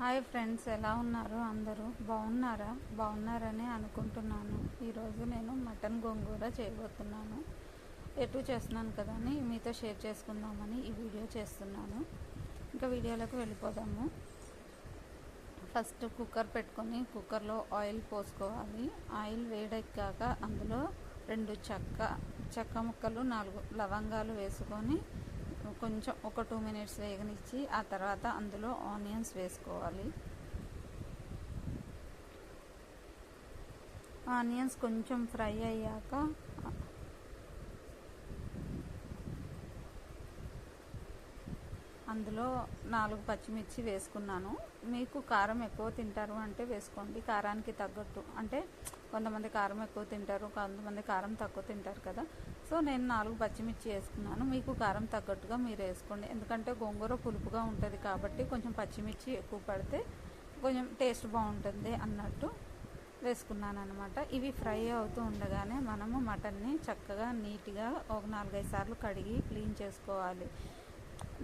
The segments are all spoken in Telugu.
హాయ్ ఫ్రెండ్స్ ఎలా ఉన్నారు? అందరూ బాగున్నారా? బాగున్నారని అనుకుంటున్నాను. ఈరోజు నేను మటన్ గోంగూర చేయబోతున్నాను. ఎటు చేస్తున్నాను కదా అని మీతో షేర్ చేసుకుందామని ఈ వీడియో చేస్తున్నాను. ఇంకా వీడియోలోకి వెళ్ళిపోదాము. ఫస్ట్ కుక్కర్ పెట్టుకొని కుక్కర్లో ఆయిల్ పోసుకోవాలి. ఆయిల్ వేడెక్కాక అందులో రెండు చెక్క చెక్క ముక్కలు నాలుగు లవంగాలు వేసుకొని కొంచెం ఒక టూ మినిట్స్ వేగనిచ్చి ఆ తర్వాత అందులో ఆనియన్స్ వేసుకోవాలి. ఆనియన్స్ కొంచెం ఫ్రై అయ్యాక అందులో నాలుగు పచ్చిమిర్చి వేసుకున్నాను. మీకు కారం ఎక్కువ తింటారు అంటే వేసుకోండి. కారానికి తగ్గట్టు అంటే కొంతమంది కారం ఎక్కువ తింటారు కొంతమంది కారం తక్కువ తింటారు కదా. సో నేను నాలుగు పచ్చిమిర్చి వేసుకున్నాను. మీకు కారం తగ్గట్టుగా మీరు వేసుకోండి. ఎందుకంటే గోంగూర పులుపుగా ఉంటుంది కాబట్టి కొంచెం పచ్చిమిర్చి ఎక్కువ పడితే కొంచెం టేస్ట్ బాగుంటుంది అన్నట్టు వేసుకున్నాను అనమాట ఇవి ఫ్రై అవుతూ ఉండగానే మనము మటన్ని చక్కగా నీట్గా ఒక నాలుగైదు సార్లు కడిగి క్లీన్ చేసుకోవాలి.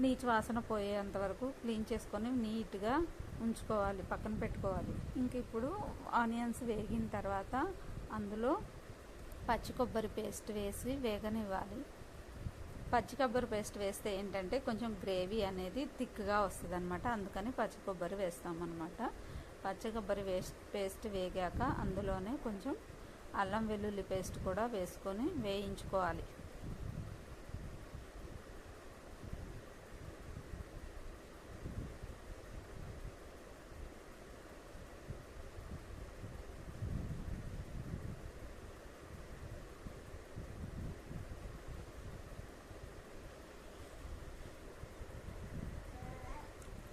నీచు వాసన పోయేంత వరకు క్లీన్ చేసుకొని నీట్గా ఉంచుకోవాలి పక్కన పెట్టుకోవాలి. ఇంక ఇప్పుడు ఆనియన్స్ వేగిన తర్వాత అందులో పచ్చి కొబ్బరి పేస్ట్ వేసి వేగనివ్వాలి. పచ్చి కొబ్బరి పేస్ట్ వేస్తే ఏంటంటే కొంచెం గ్రేవీ అనేది థిక్గా వస్తుంది అనమాట అందుకని పచ్చి కొబ్బరి వేస్తామన్నమాట. పచ్చి కొబ్బరి వేస్ట్ పేస్ట్ వేగాక అందులోనే కొంచెం అల్లం వెల్లుల్లి పేస్ట్ కూడా వేసుకొని వేయించుకోవాలి.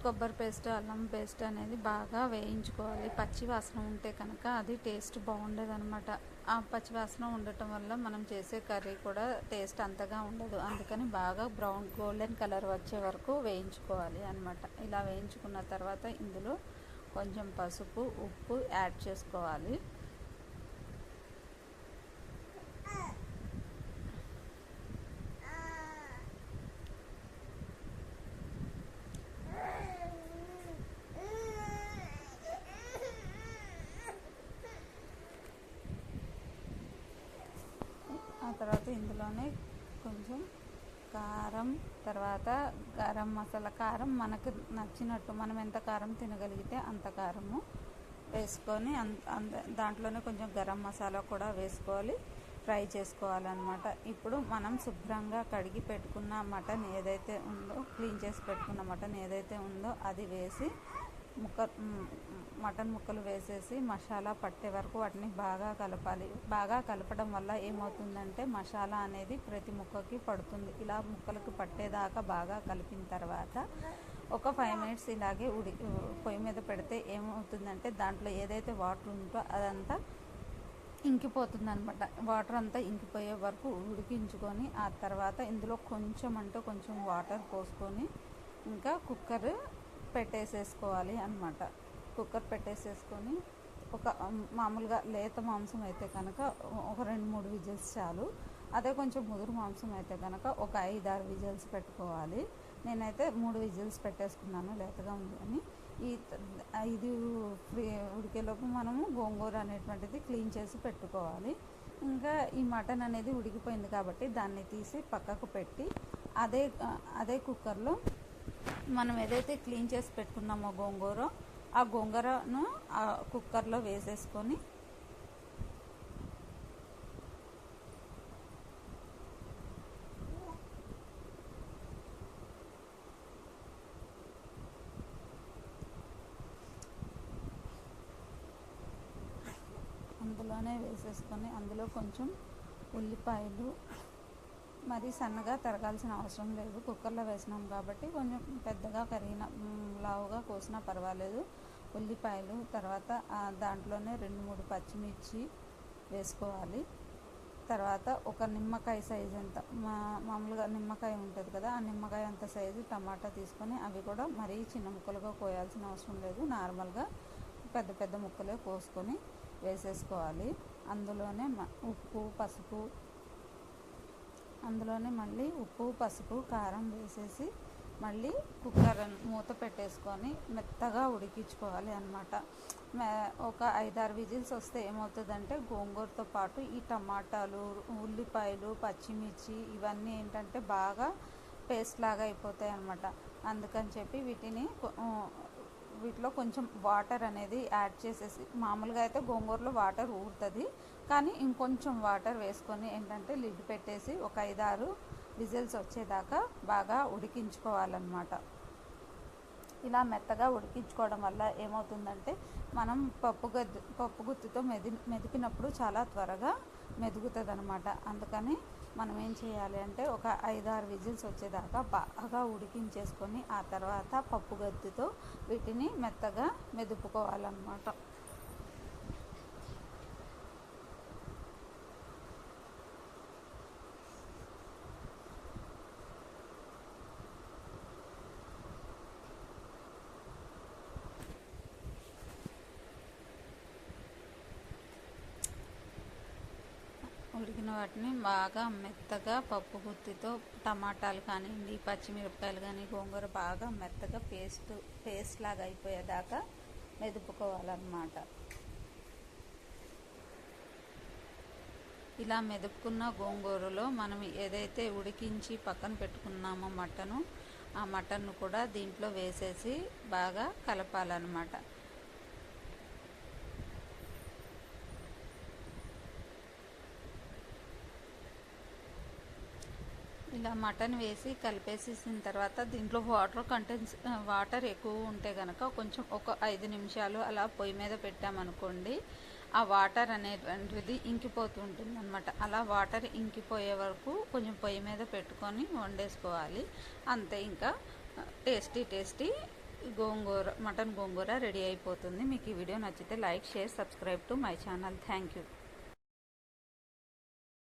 కొబ్బరి పేస్ట్ అల్లం పేస్ట్ అనేది బాగా వేయించుకోవాలి. పచ్చి వాసన ఉంటే కనుక అది టేస్ట్ బాగుండదు అనమాట ఆ పచ్చి వాసన ఉండటం వల్ల మనం చేసే కర్రీ కూడా టేస్ట్ అంతగా ఉండదు. అందుకని బాగా బ్రౌన్ గోల్డెన్ కలర్ వచ్చే వరకు వేయించుకోవాలి అనమాట ఇలా వేయించుకున్న తర్వాత ఇందులో కొంచెం పసుపు ఉప్పు యాడ్ చేసుకోవాలి ఆ తర్వాత కొంచెం కారం తర్వాత గరం మసాలా కారం మనకు నచ్చినట్టు మనం ఎంత కారం తినగలిగితే అంత కారము వేసుకొని అంత దాంట్లోనే కొంచెం గరం మసాలా కూడా వేసుకోవాలి ఫ్రై చేసుకోవాలన్నమాట. ఇప్పుడు మనం శుభ్రంగా కడిగి పెట్టుకున్న మటన్ ఏదైతే ఉందో క్లీన్ చేసి పెట్టుకున్న మటన్ ఏదైతే ఉందో అది వేసి ముక్క మటన్ ముక్కలు వేసేసి మసాలా పట్టే వరకు వాటిని బాగా కలపాలి. బాగా కలపడం వల్ల ఏమవుతుందంటే మసాలా అనేది ప్రతి ముక్కకి పడుతుంది. ఇలా ముక్కలకు పట్టేదాకా బాగా కలిపిన తర్వాత ఒక ఫైవ్ మినిట్స్ ఇలాగే ఉడి పొయ్యి మీద పెడితే ఏమవుతుందంటే దాంట్లో ఏదైతే వాటర్ ఉందో అదంతా ఇంకిపోతుంది అనమాట వాటర్ అంతా ఇంకిపోయే వరకు ఉడికించుకొని ఆ తర్వాత ఇందులో కొంచెం అంటే కొంచెం వాటర్ పోసుకొని ఇంకా కుక్కర్ పెట్టేసేసుకోవాలి అనమాట కుక్కర్ పెట్టేసేసుకొని ఒక మామూలుగా లేత మాంసం అయితే కనుక ఒక రెండు మూడు విజిల్స్ చాలు. అదే కొంచెం ముదురు మాంసం అయితే కనుక ఒక ఐదు ఆరు విజిల్స్ పెట్టుకోవాలి. నేనైతే మూడు విజిల్స్ పెట్టేసుకున్నాను లేతగా ఉంది అని. ఈ ఇది ఫ్రీ ఉడికేలోపు మనము గోంగూర అనేటువంటిది క్లీన్ చేసి పెట్టుకోవాలి. ఇంకా ఈ మటన్ అనేది ఉడికిపోయింది కాబట్టి దాన్ని తీసి పక్కకు పెట్టి అదే అదే కుక్కర్లో మనం ఏదైతే క్లీన్ చేసి పెట్టుకున్నామో గోంగూర ఆ గోంగూరను ఆ కుక్కర్లో వేసేసుకొని అందులోనే వేసేసుకొని అందులో కొంచెం ఉల్లిపాయలు మరి సన్నగా తరగాల్సిన అవసరం లేదు. కుక్కర్లో వేసినాం కాబట్టి కొంచెం పెద్దగా కరిగిన లావుగా కోసినా పర్వాలేదు. ఉల్లిపాయలు తర్వాత దాంట్లోనే రెండు మూడు పచ్చిమిర్చి వేసుకోవాలి. తర్వాత ఒక నిమ్మకాయ సైజు అంత మా మామూలుగా నిమ్మకాయ ఉంటుంది కదా ఆ నిమ్మకాయ అంత సైజు టమాటా తీసుకొని అవి కూడా మరీ చిన్న ముక్కలుగా కోయాల్సిన అవసరం లేదు. నార్మల్గా పెద్ద పెద్ద ముక్కలే కోసుకొని వేసేసుకోవాలి. అందులోనే ఉప్పు పసుపు అందులోనే మళ్ళీ ఉప్పు పసుపు కారం వేసేసి మళ్ళీ కుక్కర్ మూత పెట్టేసుకొని మెత్తగా ఉడికించుకోవాలి అనమాట ఒక ఐదారు విజిల్స్ వస్తే ఏమవుతుందంటే గోంగూరతో పాటు ఈ టమాటాలు ఉల్లిపాయలు పచ్చిమిర్చి ఇవన్నీ ఏంటంటే బాగా పేస్ట్ లాగా అయిపోతాయి అనమాట అందుకని చెప్పి వీటిని వీటిలో కొంచెం వాటర్ అనేది యాడ్ చేసేసి మామూలుగా అయితే గోంగూరలో వాటర్ ఊరుతుంది. కానీ ఇంకొంచెం వాటర్ వేసుకొని ఏంటంటే లిడ్ పెట్టేసి ఒక ఐదారు విజిల్స్ వచ్చేదాకా బాగా ఉడికించుకోవాలన్నమాట. ఇలా మెత్తగా ఉడికించుకోవడం వల్ల ఏమవుతుందంటే మనం పప్పు గద్ది పప్పు గుత్తితో మెది మెదిపినప్పుడు చాలా త్వరగా మెదుగుతుంది అనమాట అందుకని మనం ఏం చేయాలి అంటే ఒక ఐదారు విజిల్స్ వచ్చేదాకా బాగా ఉడికించేసుకొని ఆ తర్వాత పప్పుగద్దుతో వీటిని మెత్తగా మెదుపుకోవాలన్నమాట. వాటిని బాగా మెత్తగా పప్పు గుత్తితో టమాటాలు కానివ్వండి పచ్చిమిరపకాయలు కానీ గోంగూర బాగా మెత్తగా పేస్ట్ పేస్ట్ లాగా అయిపోయేదాకా మెదుపుకోవాలన్నమాట. ఇలా మెదుపుకున్న గోంగూరలో మనం ఏదైతే ఉడికించి పక్కన పెట్టుకున్నామో మటను ఆ మటన్ను కూడా దీంట్లో వేసేసి బాగా కలపాలన్నమాట. ఇలా మటన్ వేసి కలిపేసేసిన తర్వాత దీంట్లో వాటర్ కంటెన్స్ వాటర్ ఎక్కువ ఉంటే కనుక కొంచెం ఒక ఐదు నిమిషాలు అలా పొయ్యి మీద పెట్టామనుకోండి ఆ వాటర్ అనేటువంటిది ఇంకిపోతూ ఉంటుంది అనమాట అలా వాటర్ ఇంకిపోయే వరకు కొంచెం పొయ్యి మీద పెట్టుకొని వండేసుకోవాలి. అంతే ఇంకా tasty tasty gongura mutton gongura ready అయిపోతుంది. మీకు ఈ వీడియో నచ్చితే like share subscribe to my channel. Thank you.